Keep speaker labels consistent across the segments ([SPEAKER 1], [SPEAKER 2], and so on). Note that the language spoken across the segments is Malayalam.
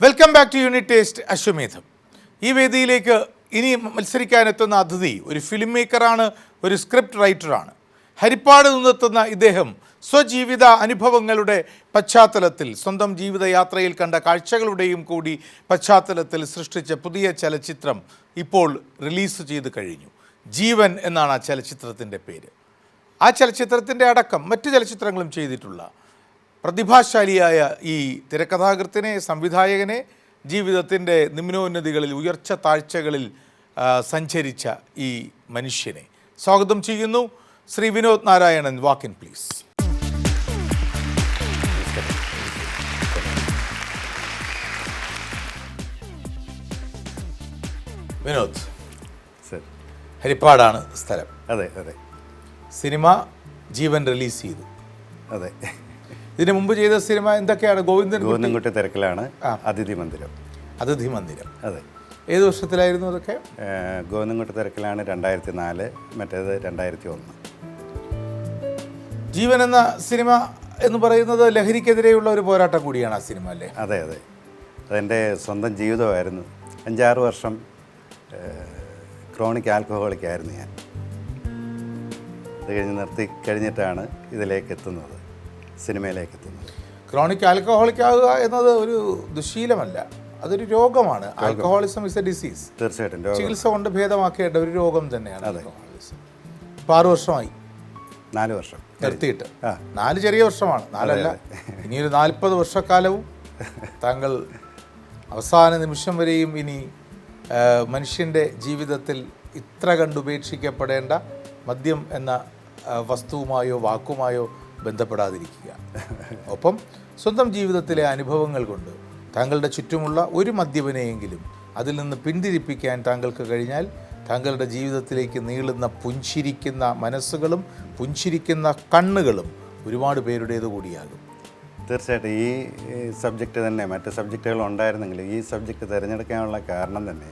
[SPEAKER 1] Welcome back to unit test Ashwamedham ഈ വേദിയിലേക്ക് ഇനി മത്സരിക്കാനെത്തുന്ന അതിഥി ഒരു ഫിലിം മേക്കറാണ് ഒരു സ്ക്രിപ്റ്റ് റൈറ്ററാണ് ഹരിപ്പാട് നിന്നെത്തുന്ന ഇദ്ദേഹം സ്വജീവിത അനുഭവങ്ങളുടെ പശ്ചാത്തലത്തിൽ സ്വന്തം ജീവിതയാത്രയിൽ കണ്ട കാഴ്ചകളുടെയും കൂടി പശ്ചാത്തലത്തിൽ സൃഷ്ടിച്ച പുതിയ ചലച്ചിത്രം ഇപ്പോൾ റിലീസ് ചെയ്ത് കഴിഞ്ഞു. ജീവൻ എന്നാണ് ആ ചലച്ചിത്രത്തിന്റെ പേര്. ആ ചലച്ചിത്രത്തിന്റെ അടക്കം മറ്റ് ചലച്ചിത്രങ്ങളും ചെയ്തിട്ടുള്ള പ്രതിഭാശാലിയായ ഈ തിരക്കഥാകൃത്തിനെ സംവിധായകനെ ജീവിതത്തിന്റെ നിമ്നോന്നതികളിൽ ഉയർച്ച താഴ്ചകളിൽ സഞ്ചരിച്ച ഈ മനുഷ്യനെ. സ്വാഗതം ചെയ്യുന്നു Shri Vinod Narayanan. Walk in please. Vinod
[SPEAKER 2] sir.
[SPEAKER 1] ഹരിപ്പാടാണ് സ്ഥലം.
[SPEAKER 2] അതെ അതെ.
[SPEAKER 1] സിനിമ ജീവൻ റിലീസ് ചെയ്തു.
[SPEAKER 2] അതെ.
[SPEAKER 1] ഇതിനു മുമ്പ് ചെയ്ത സിനിമ എന്തൊക്കെയാണ്? ഗോവിന്ദൻ
[SPEAKER 2] ഗോവിന്ദൻകുട്ടി തിരക്കിലാണ് അതിഥി മന്ദിരം.
[SPEAKER 1] അതിഥി മന്ദിരം.
[SPEAKER 2] അതെ.
[SPEAKER 1] ഏത് വർഷത്തിലായിരുന്നു അതൊക്കെ?
[SPEAKER 2] ഗോവിന്ദൻകുട്ടി തിരക്കിലാണ് രണ്ടായിരത്തി നാല് മറ്റേത് രണ്ടായിരത്തി ഒന്ന്
[SPEAKER 1] ജീവൻ എന്ന സിനിമ എന്ന് പറയുന്നത് ലഹരിക്കെതിരെയുള്ള ഒരു പോരാട്ടം കൂടിയാണ് ആ സിനിമ അല്ലേ?
[SPEAKER 2] അതെ അതെ. അതെന്റെ സ്വന്തം ജീവിതമായിരുന്നു. അഞ്ചാറ് വർഷം ക്രോണിക് ആൽക്കഹോളിക് ആയിരുന്നു ഞാൻ. അത് കഴിഞ്ഞ് നിർത്തി കഴിഞ്ഞിട്ടാണ് ഇതിലേക്ക് എത്തുന്നത് സിനിമയിലേക്ക് എത്തുന്നത്
[SPEAKER 1] ക്രോണിക് ആൽക്കഹോളിക് ആകുക എന്നത് ഒരു ദുശീലമല്ല അതൊരു രോഗമാണ്. ആൽക്കഹോളിസം ഇസ് എ ഡിസീസ്
[SPEAKER 2] തീർച്ചയായിട്ടും
[SPEAKER 1] ചികിത്സ കൊണ്ട് ഭേദമാക്കേണ്ട ഒരു രോഗം തന്നെയാണ് ആൽക്കഹോളിസം. ആറ് വർഷമായി.
[SPEAKER 2] നാല് വർഷം.
[SPEAKER 1] നിർത്തിയിട്ട്. നാല് ചെറിയ വർഷമാണ് നാലല്ല. ഇനി ഒരു നാൽപ്പത് വർഷക്കാലവും താങ്കൾ അവസാന നിമിഷം വരെയും ഇനി മനുഷ്യന്റെ ജീവിതത്തിൽ ഇത്ര കണ്ടുപേക്ഷിക്കപ്പെടേണ്ട മദ്യം എന്ന വസ്തുവുമായോ വാക്കുമായോ ബന്ധപ്പെടാതിരിക്കുക. ഒപ്പം സ്വന്തം ജീവിതത്തിലെ അനുഭവങ്ങൾ കൊണ്ട് താങ്കളുടെ ചുറ്റുമുള്ള ഒരു മദ്യപനെയെങ്കിലും അതിൽ നിന്ന് പിന്തിരിപ്പിക്കാൻ താങ്കൾക്ക് കഴിഞ്ഞാൽ താങ്കളുടെ ജീവിതത്തിലേക്ക് നീളുന്ന പുഞ്ചിരിക്കുന്ന മനസ്സുകളും പുഞ്ചിരിക്കുന്ന കണ്ണുകളും ഒരുപാട് പേരുടേത് കൂടിയാകും.
[SPEAKER 2] തീർച്ചയായിട്ടും ഈ സബ്ജക്റ്റ് തന്നെ മറ്റ് സബ്ജക്റ്റുകൾ ഉണ്ടായിരുന്നെങ്കിൽ ഈ സബ്ജക്റ്റ് തിരഞ്ഞെടുക്കാനുള്ള കാരണം തന്നെ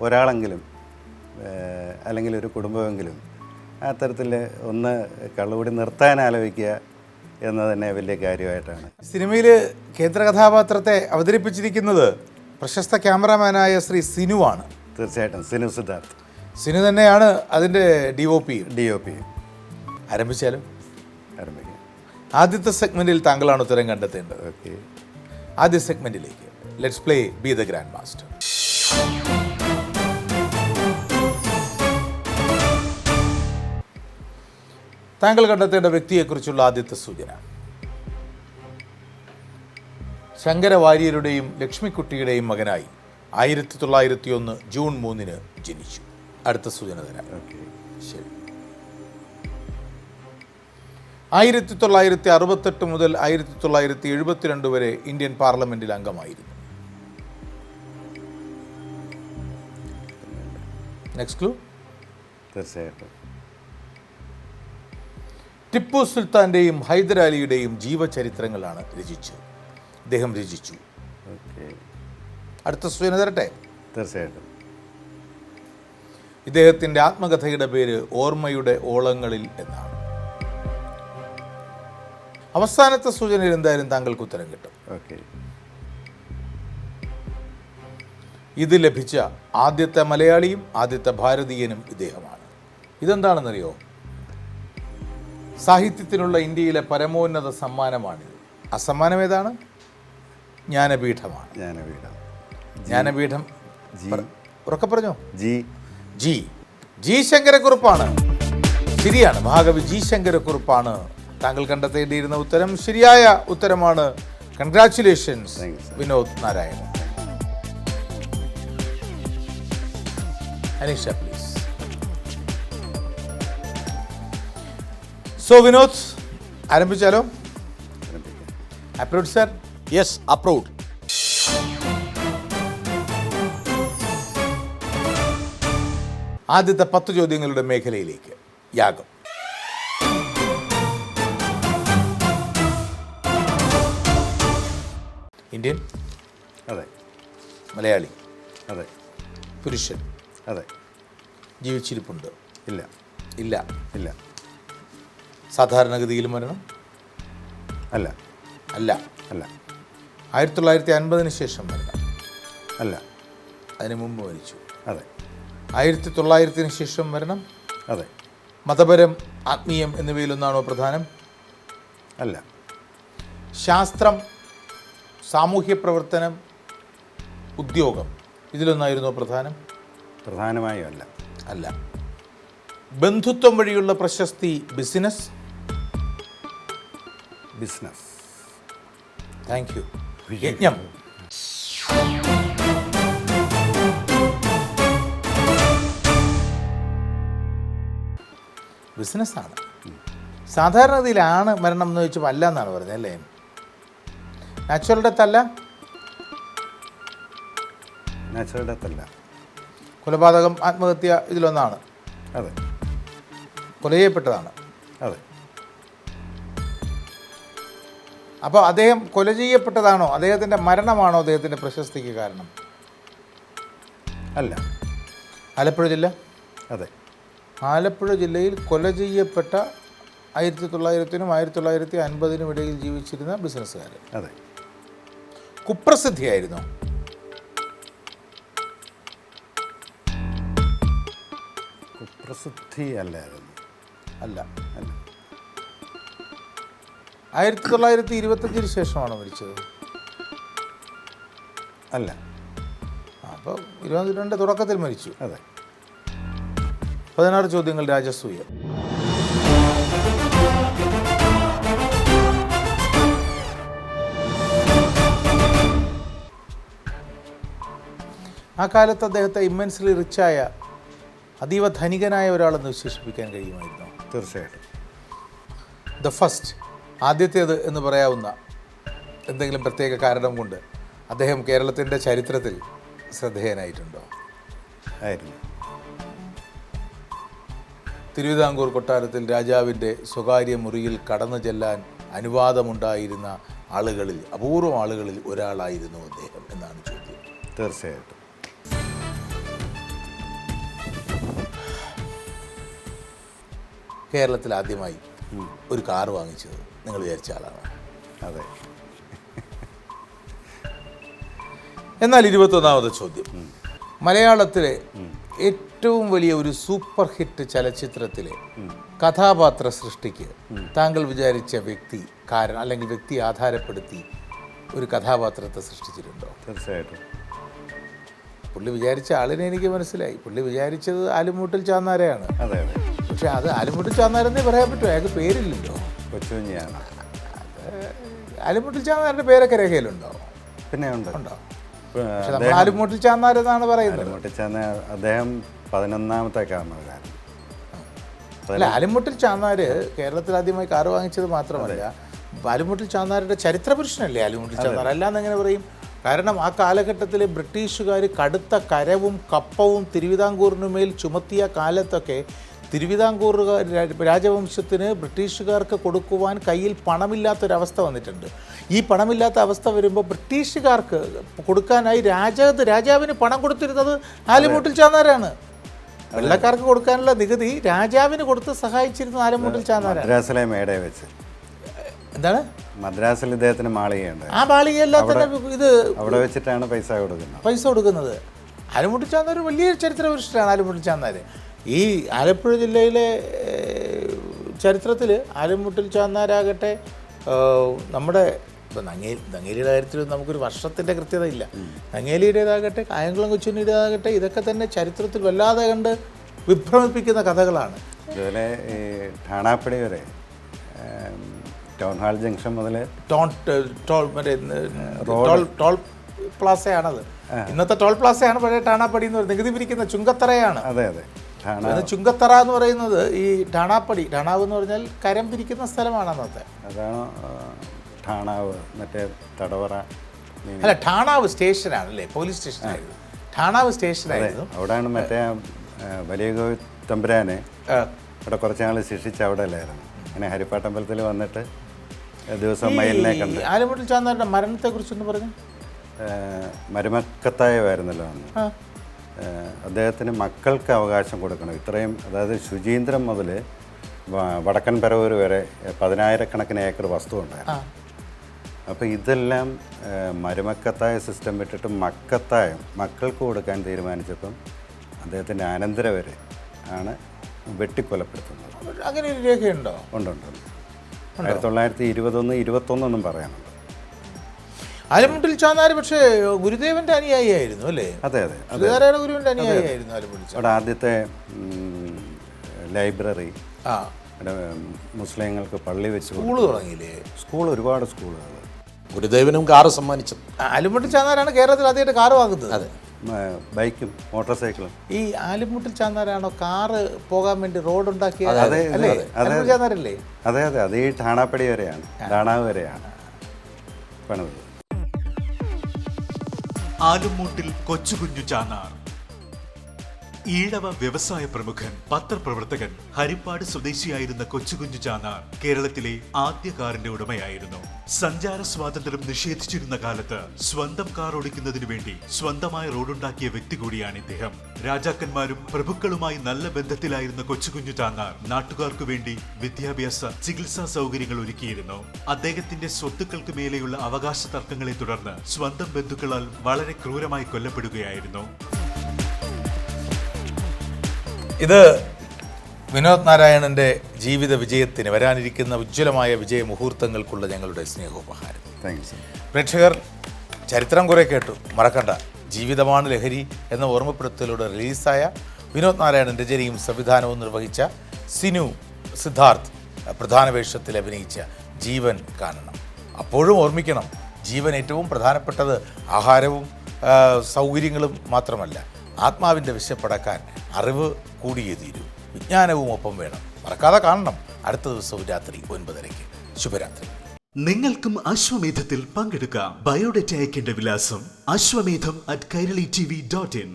[SPEAKER 2] ഒരാളെങ്കിലും അല്ലെങ്കിൽ ഒരു കുടുംബമെങ്കിലും ആ തരത്തിൽ ഒന്ന് കള്ളുകൂടി നിർത്താൻ ആലോചിക്കുക എന്ന് തന്നെ വലിയ കാര്യമായിട്ടാണ്.
[SPEAKER 1] സിനിമയിൽ കേന്ദ്ര കഥാപാത്രത്തെ അവതരിപ്പിച്ചിരിക്കുന്നത് പ്രശസ്ത ക്യാമറാമാനായ ശ്രീ സിനുവാണ്
[SPEAKER 2] തീർച്ചയായിട്ടും. സിനു സിദ്ധാർത്ഥ്.
[SPEAKER 1] സിനു തന്നെയാണ് അതിന്റെ D O P.
[SPEAKER 2] D O P.
[SPEAKER 1] ആരംഭിച്ചാലും?
[SPEAKER 2] ആരംഭിക്കാം.
[SPEAKER 1] ആദ്യത്തെ സെഗ്മെന്റിൽ താങ്കളാണ് ഉത്തരം കണ്ടെത്തേണ്ടത്.
[SPEAKER 2] ഓക്കെ.
[SPEAKER 1] ആദ്യ സെഗ്മെന്റിലേക്ക് let's play be the grand master താങ്കൾ കണ്ടെത്തേണ്ട വ്യക്തിയെക്കുറിച്ചുള്ള ആദ്യത്തെ സൂചന. ശങ്കര വാര്യരുടെയും ലക്ഷ്മിക്കുട്ടിയുടെയും മകനായി ആയിരത്തി തൊള്ളായിരത്തി ഒന്ന് ജൂൺ മൂന്നിന് ജനിച്ചു. അടുത്ത സൂചന തരാം. ശരി. ആയിരത്തി തൊള്ളായിരത്തി അറുപത്തെട്ട് മുതൽ ആയിരത്തി തൊള്ളായിരത്തി എഴുപത്തിരണ്ട് വരെ ഇന്ത്യൻ പാർലമെന്റിൽ അംഗമായിരുന്നു. നെക്സ്റ്റ് ക്ലൂ
[SPEAKER 2] തീർച്ചയായിട്ടും.
[SPEAKER 1] ടിപ്പു സുൽത്താന്റെയും ഹൈദരാലിയുടെയും ജീവചരിത്രങ്ങളാണ് രചിച്ചത്. അദ്ദേഹം രചിച്ചു. അടുത്ത സൂചന തരട്ടെ
[SPEAKER 2] തീർച്ചയായിട്ടും.
[SPEAKER 1] ഇദ്ദേഹത്തിന്റെ ആത്മകഥയുടെ പേര് ഓർമ്മയുടെ ഓളങ്ങളിൽ എന്നാണ്. അവസാനത്തെ സൂചനയിൽ എന്തായാലും താങ്കൾക്ക് ഉത്തരം കിട്ടും. ഇത് ലഭിച്ച ആദ്യത്തെ മലയാളിയും ആദ്യത്തെ ഭാരതീയനും ഇദ്ദേഹമാണ്. ഇതെന്താണെന്നറിയോ? സാഹിത്യത്തിനുള്ള ഇന്ത്യയിലെ പരമോന്നത സമ്മാനമാണിത്. ആ സമ്മാനം ഏതാണ്? ജ്ഞാനപീഠമാണ്. ജ്ഞാനപീഠം. ജ്ഞാനപീഠം ഉറക്കെ പറഞ്ഞോ?
[SPEAKER 2] ജി.
[SPEAKER 1] ജി. ജി ശങ്കരക്കുറുപ്പാണ്. ശരിയാണ്. മഹാകവി ജി ശങ്കരക്കുറുപ്പാണ്. താങ്കൾ കണ്ടെത്തേണ്ടിയിരുന്ന ഉത്തരം ശരിയായ ഉത്തരമാണ്. Congratulations. Vinod Narayanan. Aneesha so Vinod ആരംഭിച്ചാലോ? Approve sir?
[SPEAKER 3] Yes approved.
[SPEAKER 1] ആദ്യത്തെ പത്ത് ചോദ്യങ്ങളുടെ മേഖലയിലേക്ക് യാഗം. ഇന്ത്യൻ
[SPEAKER 2] അതെ.
[SPEAKER 1] മലയാളി
[SPEAKER 2] അതെ.
[SPEAKER 1] പുരുഷൻ
[SPEAKER 2] അതെ.
[SPEAKER 1] ജീവിച്ചിരിപ്പുണ്ട്.
[SPEAKER 2] ഇല്ല.
[SPEAKER 1] ഇല്ല.
[SPEAKER 2] ഇല്ല.
[SPEAKER 1] സാധാരണഗതിയിൽ മരണം?
[SPEAKER 2] അല്ല.
[SPEAKER 1] അല്ല.
[SPEAKER 2] അല്ല.
[SPEAKER 1] ആയിരത്തി തൊള്ളായിരത്തി അൻപതിന് ശേഷം മരണം.
[SPEAKER 2] അല്ല.
[SPEAKER 1] അതിന് മുമ്പ് മരിച്ചു.
[SPEAKER 2] അതെ.
[SPEAKER 1] ആയിരത്തി തൊള്ളായിരത്തിന് ശേഷം മരണം?
[SPEAKER 2] അതെ.
[SPEAKER 1] മതപരം ആത്മീയം എന്നിവയിലൊന്നാണോ പ്രധാനം?
[SPEAKER 2] അല്ല.
[SPEAKER 1] ശാസ്ത്രം സാമൂഹ്യ പ്രവർത്തനം ഉദ്യോഗം ഇതിലൊന്നായിരുന്നോ പ്രധാനം?
[SPEAKER 2] പ്രധാനമായും അല്ല.
[SPEAKER 1] അല്ല. ബന്ധുത്വം വഴിയുള്ള പ്രശസ്തി ബിസിനസ്?
[SPEAKER 2] ബിസിനസ്.
[SPEAKER 1] താങ്ക് യു യജ്ഞം. ബിസിനസ്സാണ്. സാധാരണഗതിയിലാണ് മരണം എന്ന് ചോദിച്ചു അല്ല എന്നാണ് പറഞ്ഞത് അല്ലേ? നാച്ചുറൽ ഡെത്ത് അല്ല?
[SPEAKER 2] നാച്ചുറൽ ഡെത്ത് അല്ല.
[SPEAKER 1] കൊലപാതകം ആത്മഹത്യ ഇതിലൊന്നാണ്.
[SPEAKER 2] അതെ.
[SPEAKER 1] കൊല ചെയ്യപ്പെട്ടതാണ്
[SPEAKER 2] അതെ.
[SPEAKER 1] അപ്പോൾ അദ്ദേഹം കൊല ചെയ്യപ്പെട്ടതാണോ? അദ്ദേഹത്തിന്റെ മരണമാണോ അദ്ദേഹത്തിന്റെ പ്രശസ്തിക്ക് കാരണം?
[SPEAKER 2] അല്ല.
[SPEAKER 1] ആലപ്പുഴ ജില്ല?
[SPEAKER 2] അതെ.
[SPEAKER 1] ആലപ്പുഴ ജില്ലയിൽ കൊല ചെയ്യപ്പെട്ട ആയിരത്തി തൊള്ളായിരത്തിനും ആയിരത്തി തൊള്ളായിരത്തി അൻപതിനും ഇടയിൽ ജീവിച്ചിരുന്ന ബിസിനസ്സുകാരൻ.
[SPEAKER 2] അതെ.
[SPEAKER 1] കുപ്രസിദ്ധിയായിരുന്നു.
[SPEAKER 2] കുപ്രസിദ്ധി അല്ലായിരുന്നു.
[SPEAKER 1] അല്ല.
[SPEAKER 2] അല്ല.
[SPEAKER 1] ആയിരത്തി തൊള്ളായിരത്തി ഇരുപത്തഞ്ചിന് ശേഷമാണ് മരിച്ചത്?
[SPEAKER 2] അല്ല.
[SPEAKER 1] അപ്പോൾ ഇരുപത്തിരണ്ട് തുടക്കത്തിൽ മരിച്ചു.
[SPEAKER 2] അതെ.
[SPEAKER 1] പതിനാറ് ചോദ്യങ്ങൾ രാജസൂയ. ആ കാലത്ത് അദ്ദേഹത്തെ ഇമ്മൻസ്ലി റിച്ചായ അതീവ ധനികനായ ഒരാളെന്ന് വിശേഷിപ്പിക്കാൻ കഴിയുമായിരുന്നു?
[SPEAKER 2] തീർച്ചയായിട്ടും.
[SPEAKER 1] ദ ഫസ്റ്റ് ആദ്യത്തേത് എന്ന് പറയാവുന്ന എന്തെങ്കിലും പ്രത്യേക കാരണം കൊണ്ട് അദ്ദേഹം കേരളത്തിന്റെ ചരിത്രത്തിൽ ശ്രദ്ധേയനായിട്ടുണ്ടോ?
[SPEAKER 2] ആയിരുന്നു.
[SPEAKER 1] തിരുവിതാംകൂർ കൊട്ടാരത്തിൽ രാജാവിന്റെ സ്വകാര്യ മുറിയിൽ കടന്നു ചെല്ലാൻ അനുവാദമുണ്ടായിരുന്ന ആളുകളിൽ അപൂർവം ആളുകളിൽ ഒരാളായിരുന്നു അദ്ദേഹം എന്നാണ് ചോദ്യം.
[SPEAKER 2] തീർച്ചയായിട്ടും.
[SPEAKER 1] കേരളത്തിൽ ആദ്യമായി ഒരു കാർ വാങ്ങിച്ചത്. നിങ്ങൾ വിചാരിച്ച ആളാണ്.
[SPEAKER 2] അതെ.
[SPEAKER 1] എന്നാൽ ഇരുപത്തൊന്നാമത് ചോദ്യം. മലയാളത്തിലെ ഏറ്റവും വലിയ ഒരു സൂപ്പർ ഹിറ്റ് ചലച്ചിത്രത്തിലെ കഥാപാത്ര സൃഷ്ടിക്ക് താങ്കൾ വിചാരിച്ച വ്യക്തി കാരണം അല്ലെങ്കിൽ വ്യക്തി ആധാരപ്പെടുത്തി ഒരു കഥാപാത്രത്തെ സൃഷ്ടിച്ചിട്ടുണ്ടോ?
[SPEAKER 2] തീർച്ചയായിട്ടും.
[SPEAKER 1] പുള്ളി വിചാരിച്ച ആളിനെ എനിക്ക് മനസ്സിലായി. പുള്ളി വിചാരിച്ചത് ആലുമൂട്ടിൽ ചാന്നാരയാണ്.
[SPEAKER 2] അതെ
[SPEAKER 1] പക്ഷെ അത് ആലുമൂട്ടിൽ ചാന്നാരെന്നേ പറയാൻ പറ്റുമോ അയാൾക്ക് പേരില്ലല്ലോ.
[SPEAKER 2] കൊച്ചുകുഞ്ഞിയാണ്
[SPEAKER 1] അലിമുട്ടിൽ ചാന്നാരുടെ പേരൊക്കെ രേഖയിലുണ്ടോ?
[SPEAKER 2] പിന്നെ ഉണ്ട്.
[SPEAKER 1] ഉണ്ടോ? പക്ഷെ നമ്മൾ പറയുന്നത് പറയുന്നത്.
[SPEAKER 2] മുട്ടിച്ചെന്ന് അദ്ദേഹം പതിനൊന്നാമത്തെ കാരണവരായിരുന്നു
[SPEAKER 1] അല്ല ആലുമുട്ടിൽ ചാന്നാർ കേരളത്തിൽ ആദ്യമായി കാറ് വാങ്ങിച്ചത് മാത്രമല്ല ആലുമുട്ടിൽ ചാന്നാരുടെ ചരിത്ര പുരുഷനല്ലേ ആലുമുട്ടിൽ ചാന്നാർ അല്ലാന്ന് എങ്ങനെ പറയും? കാരണം ആ കാലഘട്ടത്തിൽ ബ്രിട്ടീഷുകാർ കടുത്ത കരവും കപ്പവും തിരുവിതാംകൂറിനുമേൽ ചുമത്തിയ കാലത്തൊക്കെ തിരുവിതാംകൂർ രാജവംശത്തിന് ബ്രിട്ടീഷുകാർക്ക് കൊടുക്കുവാൻ കയ്യിൽ പണമില്ലാത്തൊരവസ്ഥ വന്നിട്ടുണ്ട്. ഈ പണമില്ലാത്ത അവസ്ഥ വരുമ്പോൾ ബ്രിട്ടീഷുകാർക്ക് കൊടുക്കാനായി രാജ രാജാവിന് പണം കൊടുത്തിരുന്നത് ആലിമൂട്ടിൽ ചാന്നാരാണ്. വെള്ളക്കാർക്ക് കൊടുക്കാനുള്ള നികുതി രാജാവിന് കൊടുത്ത് സഹായിച്ചിരുന്ന ആലിമൂട്ടിൽ ചാന്നാരാണ്.
[SPEAKER 2] മദ്രാസിലെ വെച്ച്.
[SPEAKER 1] എന്താണ്?
[SPEAKER 2] മദ്രാസിൽ ഇദ്ദേഹത്തിന് മാളികയുണ്ട്.
[SPEAKER 1] ആ ബാളികയെല്ലാം ഇത്
[SPEAKER 2] അവിടെ വെച്ചിട്ടാണ് പൈസ കൊടുക്കുന്നത്.
[SPEAKER 1] പൈസ കൊടുക്കുന്നത്. ആലമുട്ടി ചാന്നാർ വലിയ ചരിത്ര പുരുഷനാണ് ആലമുട്ടി ചാന്നാർ ഈ ആലപ്പുഴ ജില്ലയിലെ ചരിത്രത്തിൽ ആലുംമുട്ടിൽ ചാന്നാരാകട്ടെ നമ്മുടെ ഇപ്പം നങ്ങേലി നങ്ങേലിയുടെ കാര്യത്തിൽ നമുക്കൊരു വർഷത്തിന്റെ കൃത്യത ഇല്ല. നങ്ങേലിയുടേതാകട്ടെ കായംകുളം കൊച്ചുണ്ണിയുടേതാകട്ടെ ഇതൊക്കെ തന്നെ ചരിത്രത്തിൽ വല്ലാതെ കണ്ട് വിഭ്രമിപ്പിക്കുന്ന കഥകളാണ്.
[SPEAKER 2] അതുപോലെ ഈ ഠാണാപ്പടി വരെ ടൗൺ ഹാൾ ജംഗ്ഷൻ മുതൽ
[SPEAKER 1] ടോൺ ടോൾ മറ്റേ ടോൾ ടോൾ പ്ലാസയാണത്. ഇന്നത്തെ ടോൾ പ്ലാസയാണ് പഴയ ടാണാപ്പടി എന്ന് പറയുന്നത്. നികുതി പിരിക്കുന്ന ചുങ്കത്തറയാണ്.
[SPEAKER 2] അതെ അത്.
[SPEAKER 1] ചുങ്കത്തറ എന്ന് പറയുന്നത് ഈ ഠാണാപ്പടി ടാണാവ് എന്ന് പറഞ്ഞാൽ കരം പിരിക്കുന്ന സ്ഥലമാണ് അന്നത്തെ.
[SPEAKER 2] അതാണ് ടാണാവ് ഠാണാവ് മറ്റേ തടവറ?
[SPEAKER 1] അല്ല ഠാണാവ് സ്റ്റേഷനാണ് അല്ലേ പോലീസ് സ്റ്റേഷനായിരുന്നു. ഠാണാവ് സ്റ്റേഷനായിരുന്നു.
[SPEAKER 2] അവിടെയാണ് മറ്റേ വലിയ തമ്പുരാനെ അവിടെ കുറച്ച് നാൾ ശിക്ഷിച്ച് അവിടെ അല്ലായിരുന്നു. അങ്ങനെ ഹരിപ്പാട്ടമ്പലത്തിൽ വന്നിട്ട് ദിവസം മയിലിനെ കണ്ട്.
[SPEAKER 1] ആലുമുട്ടിൽ ചാന്നാരുടെ മരണത്തെ കുറിച്ചൊന്ന് പറഞ്ഞു
[SPEAKER 2] മരുമക്കത്തായമായിരുന്നല്ലോ അന്ന്. അദ്ദേഹത്തിന് മക്കൾക്ക് അവകാശം കൊടുക്കണം. ഇത്രയും അതായത് ശുചീന്ദ്രം മുതൽ വടക്കൻ പരവൂർ വരെ പതിനായിരക്കണക്കിന് ഏക്കർ വസ്തു ഉണ്ടായിരുന്നു. അപ്പോൾ ഇതെല്ലാം മരുമക്കത്തായ സിസ്റ്റം വിട്ടിട്ട് മക്കത്തായ മക്കൾക്ക് കൊടുക്കാൻ തീരുമാനിച്ചപ്പം അദ്ദേഹത്തിന്റെ അനന്തര വരെ ആണ് വെട്ടിക്കൊലപ്പെടുത്തുന്നത്.
[SPEAKER 1] അങ്ങനെ ഒരു രേഖയുണ്ടോ?
[SPEAKER 2] ഉണ്ടുണ്ട് ആയിരത്തി തൊള്ളായിരത്തി ഇരുപതൊന്ന് ഇരുപത്തൊന്നൊന്നും പറയാനുണ്ട്.
[SPEAKER 1] ആലമുട്ടിൽ ചാന്നാർ പക്ഷേ ഗുരുദേവന്റെ അനുയായിയായിരുന്നു അല്ലേ?
[SPEAKER 2] അതെ അതെ
[SPEAKER 1] ശ്രീനാരായണ ഗുരുവിന്റെ അനുയായിയായിരുന്നു ആലമുട്ടിൽ
[SPEAKER 2] അവിടെ ആദ്യത്തെ ലൈബ്രറി.
[SPEAKER 1] ആ.
[SPEAKER 2] മുസ്ലിങ്ങൾക്ക് പള്ളി വെച്ച്
[SPEAKER 1] സ്കൂൾ തുടങ്ങിയില്ലേ?
[SPEAKER 2] സ്കൂൾ ഒരുപാട് സ്കൂളുകൾ.
[SPEAKER 3] ഗുരുദേവനും കാറ് സമ്മാനിച്ചു.
[SPEAKER 1] ആലുമുട്ടിൽ ചാന്നാരാണ് കേരളത്തിൽ ആദ്യമായിട്ട് കാറ് വാങ്ങുന്നത്?
[SPEAKER 3] അതെ.
[SPEAKER 2] ബൈക്കും മോട്ടോർ സൈക്കിളും.
[SPEAKER 1] ഈ ആലുമുട്ടിൽ ചാന്നാരാണോ കാറ് പോകാൻ വേണ്ടി റോഡ് ഉണ്ടാക്കിയ
[SPEAKER 2] അതെ, അതെ,
[SPEAKER 1] അല്ലേ?
[SPEAKER 2] അതെ, അതെ. അതെ അത് ഈ ഠാണാപ്പടി വരെയാണ്. ഠാണാവ് വരെയാണ്. പണിതത്
[SPEAKER 4] ആലുമൂട്ടിൽ കൊച്ചുകുഞ്ഞു ചാന്നാർ. ഈഴവ വ്യവസായ പ്രമുഖൻ പത്രപ്രവർത്തകൻ ഹരിപ്പാട് സ്വദേശിയായിരുന്ന കൊച്ചുകുഞ്ഞു ചാന്നാർ കേരളത്തിലെ ആദ്യ കാറിന്റെ ഉടമയായിരുന്നു. സഞ്ചാര സ്വാതന്ത്ര്യം നിഷേധിച്ചിരുന്ന കാലത്ത് സ്വന്തം കാർ ഓടിക്കുന്നതിനു വേണ്ടി സ്വന്തമായ റോഡുണ്ടാക്കിയ വ്യക്തി കൂടിയാണ് ഇദ്ദേഹം. രാജാക്കന്മാരും പ്രഭുക്കളുമായി നല്ല ബന്ധത്തിലായിരുന്ന കൊച്ചുകുഞ്ഞു ചാന്നാർ നാട്ടുകാർക്കു വേണ്ടി വിദ്യാഭ്യാസ ചികിത്സാ സൗകര്യങ്ങൾ ഒരുക്കിയിരുന്നു. അദ്ദേഹത്തിന്റെ സ്വത്തുക്കൾക്ക് മേലെയുള്ള അവകാശ തർക്കങ്ങളെ തുടർന്ന് സ്വന്തം ബന്ധുക്കളാൽ വളരെ ക്രൂരമായി കൊല്ലപ്പെടുകയായിരുന്നു.
[SPEAKER 1] ഇത് വിനോദ് നാരായണന്റെ ജീവിത വിജയത്തിന് വരാനിരിക്കുന്ന ഉജ്ജ്വലമായ വിജയ മുഹൂർത്തങ്ങൾക്കുള്ള ഞങ്ങളുടെ സ്നേഹോപഹാരം.
[SPEAKER 2] താങ്ക് യു സർ
[SPEAKER 1] പ്രേക്ഷകർ ചരിത്രം കുറെ കേട്ടു. മറക്കണ്ട. ജീവിതമാണ് ലഹരി എന്ന ഓർമ്മപ്പെടുത്തലൂടെ റിലീസായ വിനോദ് നാരായണൻ രചനയും സംവിധാനവും നിർവഹിച്ച സിനു സിദ്ധാർത്ഥ് പ്രധാന വേഷത്തിൽ അഭിനയിച്ച ജീവൻ കാണണം. അപ്പോഴും ഓർമ്മിക്കണം ജീവൻ ഏറ്റവും പ്രധാനപ്പെട്ടത് ആഹാരവും സൗകര്യങ്ങളും മാത്രമല്ല. ആത്മാവിന്റെ വിശപ്പടക്കാൻ അറിവ് കൂടിയേ തീരൂ. വിജ്ഞാനവും ഒപ്പം വേണം. മറക്കാതെ കാണണം. അടുത്ത ദിവസവും രാത്രി ഒൻപതരയ്ക്ക്. ശുഭരാത്രി.
[SPEAKER 4] നിങ്ങൾക്കും അശ്വമേധത്തിൽ പങ്കെടുക്കാം. ബയോഡേറ്റ അയക്കേണ്ട വിലാസം Ashwamedham at Kairali T V dot in